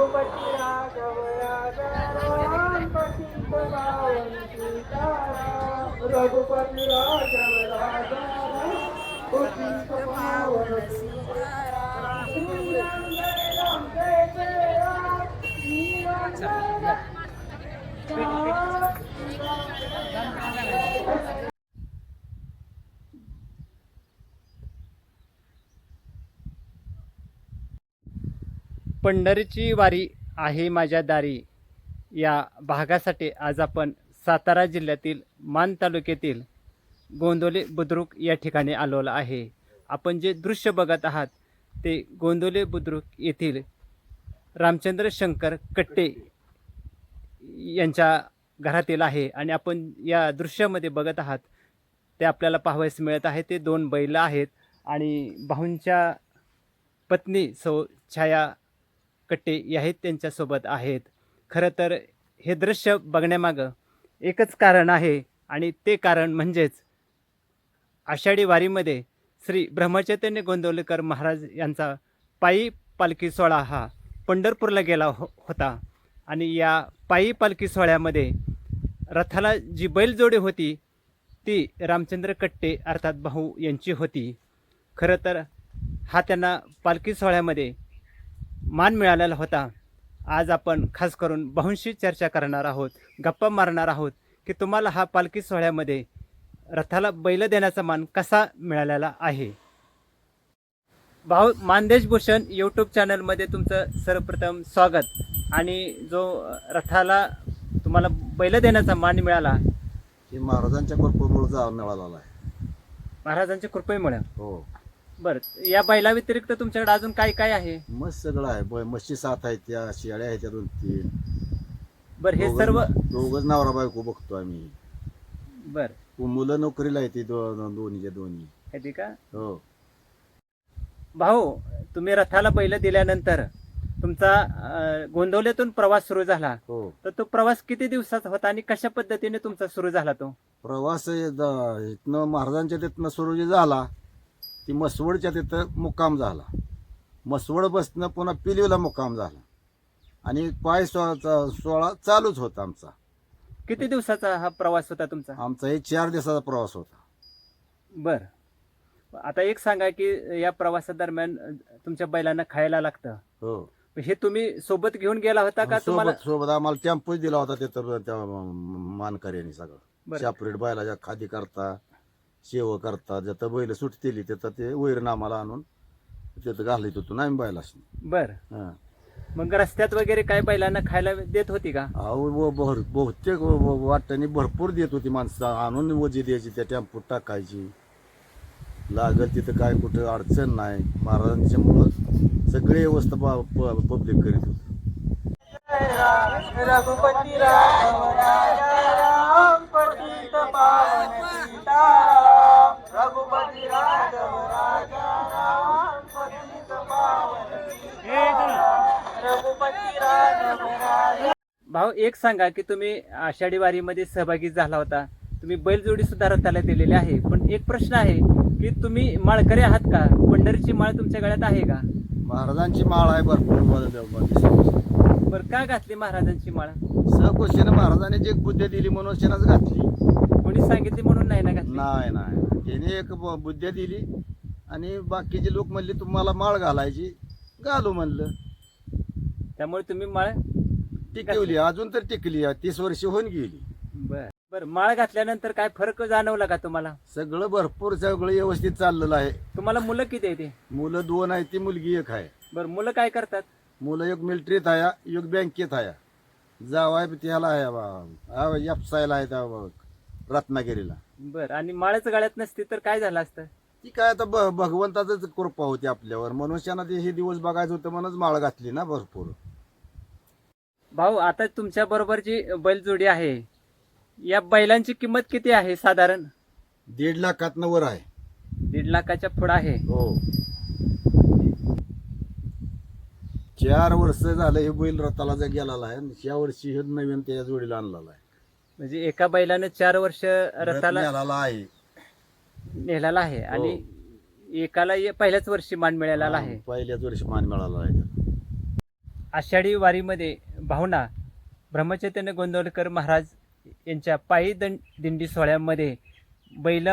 रघुपती राघव राधापती भगवान सीताराम रघुपती राघव राधा पंढरीची वारी आहे माझ्या दारी. या भागासाठी आज आपण सातारा जिल्ह्यातील मान तालुक्यातील गोंदोले बुद्रुक या ठिकाणी आलेलो आहे. आपण जे दृश्य बघत आहात ते गोंदोले बुद्रुक येथील रामचंद्र शंकर कट्टे यांच्या घरातील आहे आणि आपण या दृश्यामध्ये बघत आहात ते आपल्याला पाहावयास मिळत आहे. ते दोन बैल आहेत आणि भाऊंच्या पत्नी सौ छाया कट्टे याही आहेत त्यांच्यासोबत आहेत. खरं तर हे दृश्य बघण्यामागं एकच कारण आहे आणि ते कारण म्हणजेच आषाढी वारीमध्ये श्री ब्रह्मचैतन्य गोंदवलेकर महाराज यांचा पायी पालखी सोहळा हा पंढरपूरला गेला हो होता. आणि या पायी पालखी सोहळ्यामध्ये रथाला जी बैलजोडी होती ती रामचंद्र कट्टे अर्थात भाऊ यांची होती. खरं तर हा त्यांना पालखी सोहळ्यामध्ये मान मिळालेला होता. आज आपण खास करून बहुंशी चर्चा करणार आहोत गप्पा मारणार आहोत की तुम्हाला हा पालखी सोहळ्यामध्ये रथाला बैल देण्याचा मान कसा मिळालेला आहे? भाऊ मानदेश भूषण यूट्यूब चॅनलमध्ये तुमचं सर्वप्रथम स्वागत. आणि जो रथाला तुम्हाला बैल देण्याचा मान मिळाला. हे महाराजांच्या कृपेमुळे आहे. महाराजांच्या कृपेमुळे? हो. बरं या बैला व्यतिरिक्त तुमच्याकडे अजून काय काय आहे? मस्त सगळं आहे. ब- म्हशी सात आहेत त्या शेळ्या आहेत त्या दोन तीन. बरं हे सर्व दोघंच नवरा बायको बघतो आम्ही. बरं. मुलं नोकरीला आहेत ती दो- दोन्हीच्या दोन्ही. आहे ते का? हो. भाऊ तुम्ही रथाला बैल दिल्यानंतर तुमचा अं, गोंदवलेतून प्रवास सुरू झाला. हो. तर तो प्रवास किती दिवसाचा होता आणि कशा पद्धतीने तुमचा सुरू झाला तो? प्रवास हे द- इथनं महाराजांच्या तिथनं सुरू जे झाला ती मसवडच्या तिथं मुक्काम झाला. मसवड बसनं पुन्हा पिलीवला मुक्काम झाला. आणि पाय सोळा सोळा चालूच होता आमचा. किती दिवसाचा हा प्रवास होता तुमचा? आमचा हे चार दिवसाचा प्रवास होता. बर. आता एक सांगा की या प्रवासादरम्यान तुमच्या बैलांना खायला लागतं. हो. हे तुम्ही सोबत घेऊन गेला होता का? तुम्हाला सोबत सोबत आम्हाला टेम्पो दिला होता तिथं त्या मानकऱ्यांनी सगळं. बरं. बैलाच्या खादी करता. शेव करता जिथं बैल सुटतेली तिथं ते वैरण आम्हाला आणून तिथं घालत होतो ना आम्ही बैलाशी बर. हा. मग रस्त्यात वगैरे काय बैलांना खायला देत होती का? अहो व- भर- बहुतेक वाट्याने भरपूर देत होती माणसं. आणून वजी द्यायची त्या टेम्पोत टाकायची. लागल तिथं काय कुठं अडचण नाही. महाराजांच्या मुळं सगळी व्यवस्था पब्लिक करीत होती. भाऊ एक सांगा की तुम्ही आषाढी वारीमध्ये सहभागी झाला होता. तुम्ही बैलजोडी सुद्धा रथाला दिलेली आहे. पण एक प्रश्न आहे की तुम्ही माळकरी आहात का? पंढरीची माळ तुमच्या गळ्यात आहे का? महाराजांची माळ आहे भरपूर. बरं का घातली महाराजांची माळ? सहकुशीनं महाराजांनी जी बुद्धी दिली म्हणून शेनच घातली. कोणी सांगितली म्हणून नाही ना घातली? नाही नाही. त्याने एक बुद्धी दिली आणि बाकीचे लोक म्हणले तुम्हाला माळ घालायची. घालू म्हणलं. त्यामुळे तुम्ही माळ टिकवली अजून तर टिकली तीस वर्ष होऊन गेली. बर. बर माळ घातल्यानंतर काय फरक जाणवला का तुम्हाला? सगळं भरपूर सगळं व्यवस्थित चाललेलं आहे. तुम्हाला मुलं किती आहे ते? मुलं दोन आहे ती मुलगी एक आहे. बरं मुलं काय करतात? मुलं एक मिलिटरीत आहे एक बँकेत आहे. जावाय त्याला आहे एफसायला आहे रत्नागिरीला. बर आणि माळच गळ्यात नसती तर काय झालं असतं? ती काय आता भगवंताच कृपा होती आपल्यावर. मनुष्यानं ते हे दिवस बघायचं होतं म्हणूनच माळ घातली ना भरपूर. भाऊ आता तुमच्या बरोबर जी बैलजोडी आहे या बैलांची किंमत किती आहे साधारण? दीड लाखातनं वर आहे. दीड लाखाच्या पुढं आहे. हो. चार वर्ष झालं हे बैल रथाला जर गेलेला आहे आणि या वर्षी हे नवीन त्याच्या जोडीला आणलेला आहे. म्हणजे एका बैलानं चार वर्ष रथाला नेलेला आहे. नेलेला आहे आणि एकाला ये- पहिल्याच वर्षी मान मिळालेला आहे. पहिल्याच वर्षी मान मिळाला आहे. आषाढी वारीमध्ये भावना ब्रह्मचैतन्य गोंदवलकर महाराज यांच्या पायी दं दिंडी सोहळ्यामध्ये बैल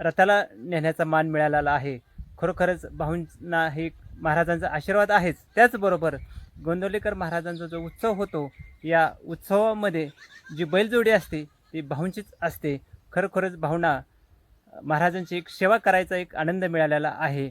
रथाला नेण्याचा मान मिळालेला आहे. खरोखरच भाऊंना हे महाराजांचा आशीर्वाद आहेच. त्याचबरोबर गोंदवलेकर महाराजांचा जो उत्सव होतो या उत्सवामध्ये जी बैलजोडी असते ती भाऊंचीच असते. खरोखरच भावना महाराजांची एक सेवा करायचा एक आनंद मिळालेला आहे.